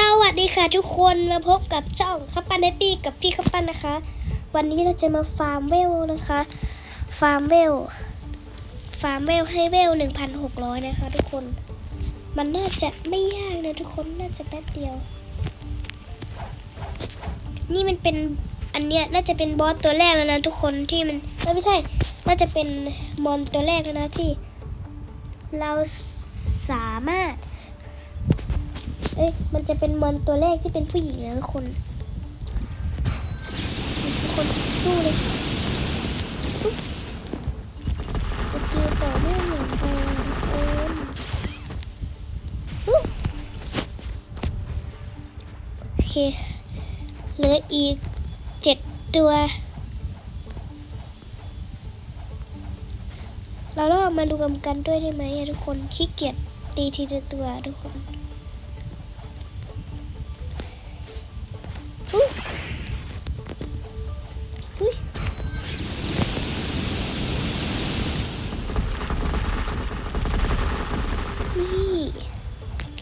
สวัสดีค่ะทุกคนมาพบกับช่องคัปปันเนปี้กับพี่คัปปันนะคะ วันนี้เราจะมาฟาร์มเวลนะคะ ฟาร์มเวล ฟาร์มเวลให้เวลหนึ่งพันหกร้อยนะคะ ทุกคน มันน่าจะไม่ยากนะทุกคนน่าจะแป๊บเดียว นี่มันเป็นอันเนี้ยน่าจะเป็นบอสตัวแรกแล้วนะทุกคนที่มันไม่ใช่ น่าจะเป็นมอนตัวแรกแล้วนะที่ เราสามารถ เอ้ย มันจะเป็นมอนตัวแรกที่เป็นผู้หญิงนะทุกคนทุกคนสู้เลยปุ๊บสกิลต่อเนื่องอย่งแรงทุกคนปุ๊บโอเค เหลืออีกเจ็ดตัว เราลองมาดูกำกันด้วยได้ไหมทุกคนขี้เกียจตีทีละตัวทุกคน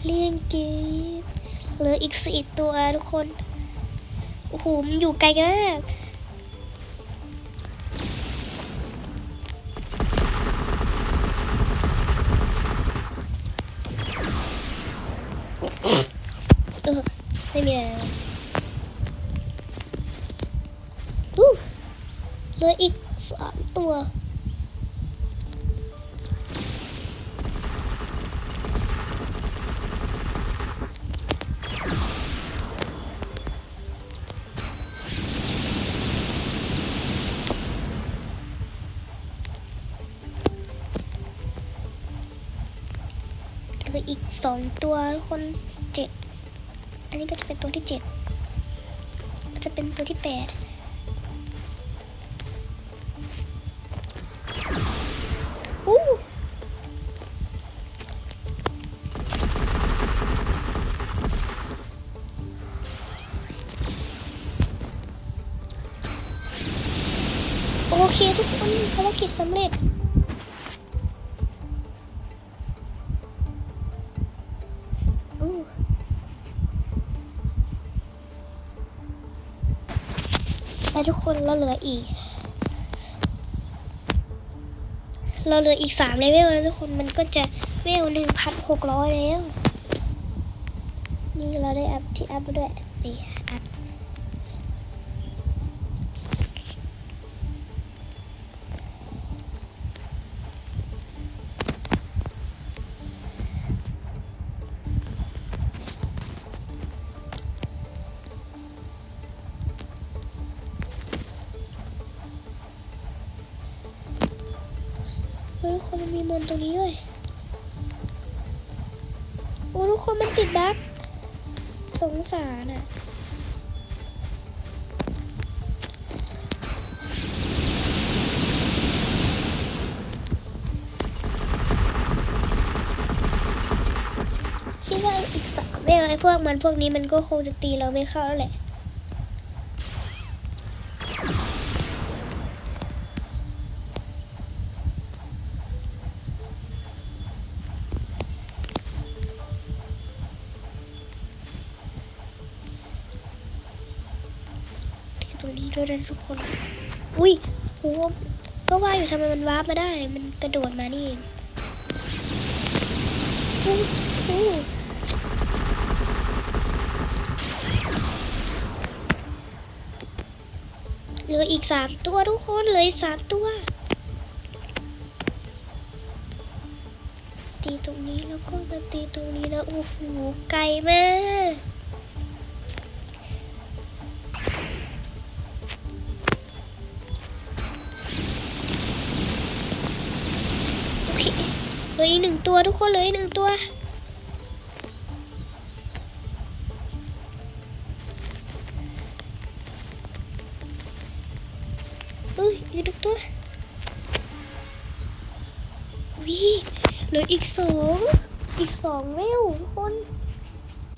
เลี้ยงเกมเหลืออีกสี่ตัวทุกคน โอ้โห มันอยู่ไกลกันมากเออไม่มีอะไรแล้วอู้เหลืออีกสามตัว คืออีกสองตัวคนเจ็ดอันนี้ก็จะเป็นตัวที่เจ็ดจะเป็นตัวที่แปดอู้โอเคทุกคนภารกิจสำเร็จ และทุกคนเราเหลืออีก เราเหลืออีกสามเลเวลแล้วทุกคนมันก็จะเวลหนึ่งพันหกร้อยแล้ว นี่เราได้อัพที่อัพด้วยนี่อัพ มันมีมอนตรงนี้ด้วย โอ้ทุกคนมันติดบั๊กสงสารอะคิดว่าอีกสามเวลไอ้พวกมันพวกนี้มันก็คงจะตีเราไม่เข้าแล้วแหละ ด้วยนะทุกคน อุ้ยโหก็ว่าอยู่ทำไมมันวาร์ปมาได้ มันกระโดดมานี่เองอู้อู้เหลืออีกสามตัวทุกคนเหลืออีกสามตัว ตีตรงนี้แล้วก็มาตีตรงนี้แล้วโอ้โหไกลมาก เหลืออีกหนึ่งตัวทุกคนเหลืออีกหนึ่งตัวเอ้ยอีกหนึ่งตัววิเหลืออีกสองอีกสองเวลทุกคน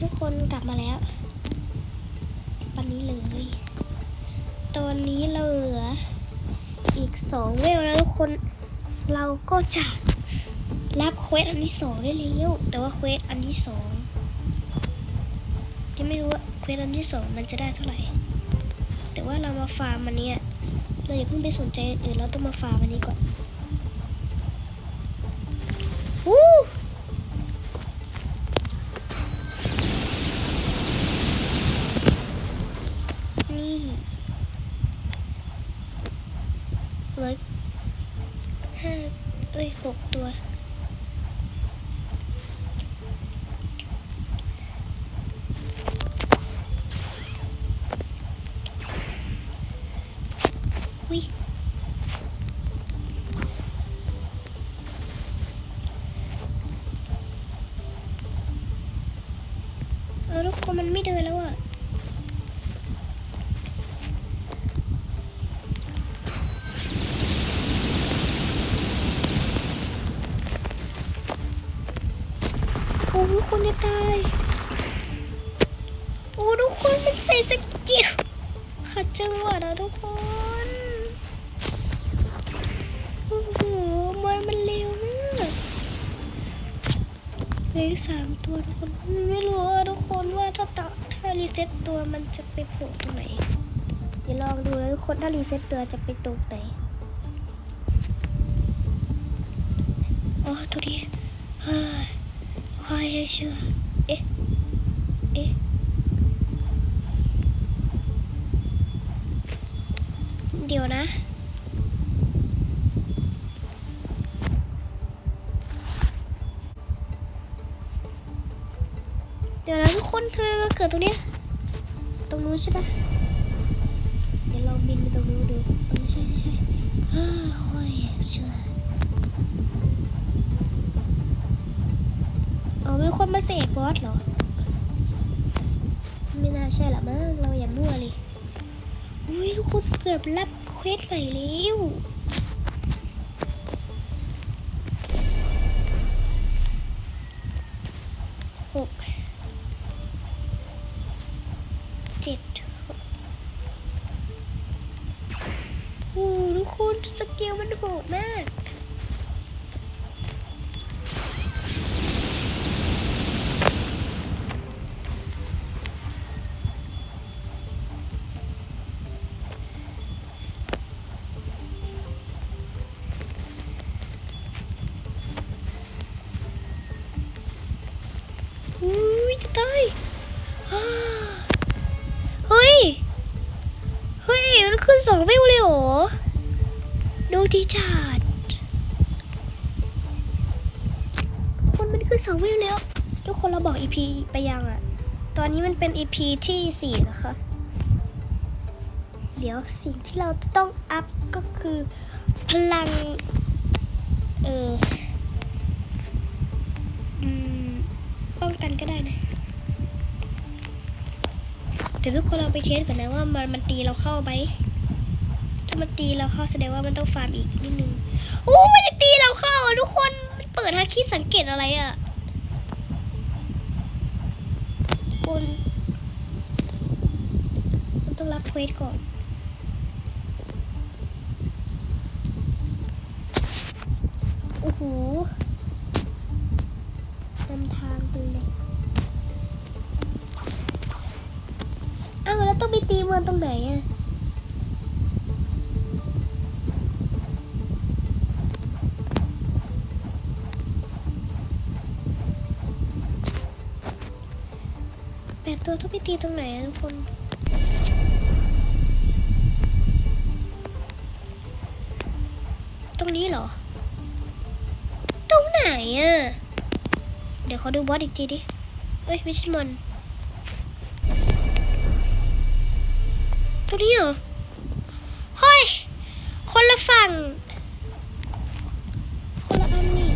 ทุกคนกลับมาแล้ววันนี้เลยตอนนี้เราเหลืออีกสองเวลแล้วทุกคนเราก็จะ รับเควสอันที่สองได้แล้วแต่ว่าเควสอันที่สองยังไม่รู้ว่าเควสอันที่สองมันจะได้เท่าไหร่ แต่ว่าเรามาฟาร์มอันนี้เราอย่าเพิ่งไปสนใจอื่นเราต้องมาฟาร์มอันนี้ก่อนวู้ คนจะตาย โอ้ทุกคนมันใส่สกิลขัดจังหวะนะทุกคน โอ้โหมันมันเร็วมากเหลยสามตัวทุกคน ไม่รู้อะทุกคนว่าถ้าต่อถ้ารีเซ็ตตัวมันจะไปโผล่ตรงไหน เดี๋ยวลองดูนะทุกคนถ้ารีเซ็ตตัวจะไปตรงไหนอ๋อตัวนี้ คอยให้เชื่อ เอ๊ะ เอ๊ะ เดี๋ยวนะเดี๋ยวนะทุกคนทำไมมาเกิดตรงนี้ ตรงนู้นใช่ปะเดี๋ยวลองบินไปตรงนู้นดูใช่ใช่ใช่ค่อยเชื่อ เอามีคนมาเสกบอสเหรอ ไม่น่าใช่ละมั้งเราอย่ามั่วเลยอุ้ยทุกคนเกือบรับเควสใหม่แล้วหกเจ็ดหกโอ้ทุกคนสเกลมันโหดมาก ตายเฮ้ย เฮ้ย มันขึ้นสองวิวเลยเหรอดูดีจัดคนมันขึ้นสองวิวแล้ว ทุกคนเราบอก EP ไปยังอะตอนนี้มันเป็น EP ที่สี่นะคะ เดี๋ยวสิ่งที่เราต้องอัพก็คือพลัง เออ ดี๋ยวทุกคนเราไปเทสก่อนนะว่ามันมันตีเราเข้าไหมถ้ามันตีเราเข้าแสดงว่ามันต้องฟาร์มอีกนิดนึงโอ้มันจะตีเราเข้าทุกคนมันเปิดฮาคิดสังเกตอะไรอะทุกคนมันต้องรับเควสก่อนโอ้โหนำทางไปเลย ตีเมืองตรงไหนอะแปดตัวต้องไปตีตรงไหนอะทุกคนตรงนี้เหรอ ตรงไหนอะเดี๋ยวเขาดูบอสอีกทีดิ เอ้ยไม่ใช่มอน ตัวนี้เหรอเฮ้ย คนละฝั่ง คนละอันนี่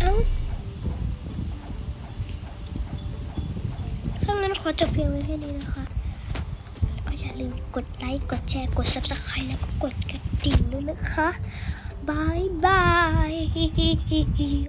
เอ้าถ้างั้นขอจบเพียงไว้แค่นี้นะคะก็อย่าลืมกดไลค์ กดแชร์ กด subscribe แล้วก็กดกระดิ่งด้วยนะคะบายบาย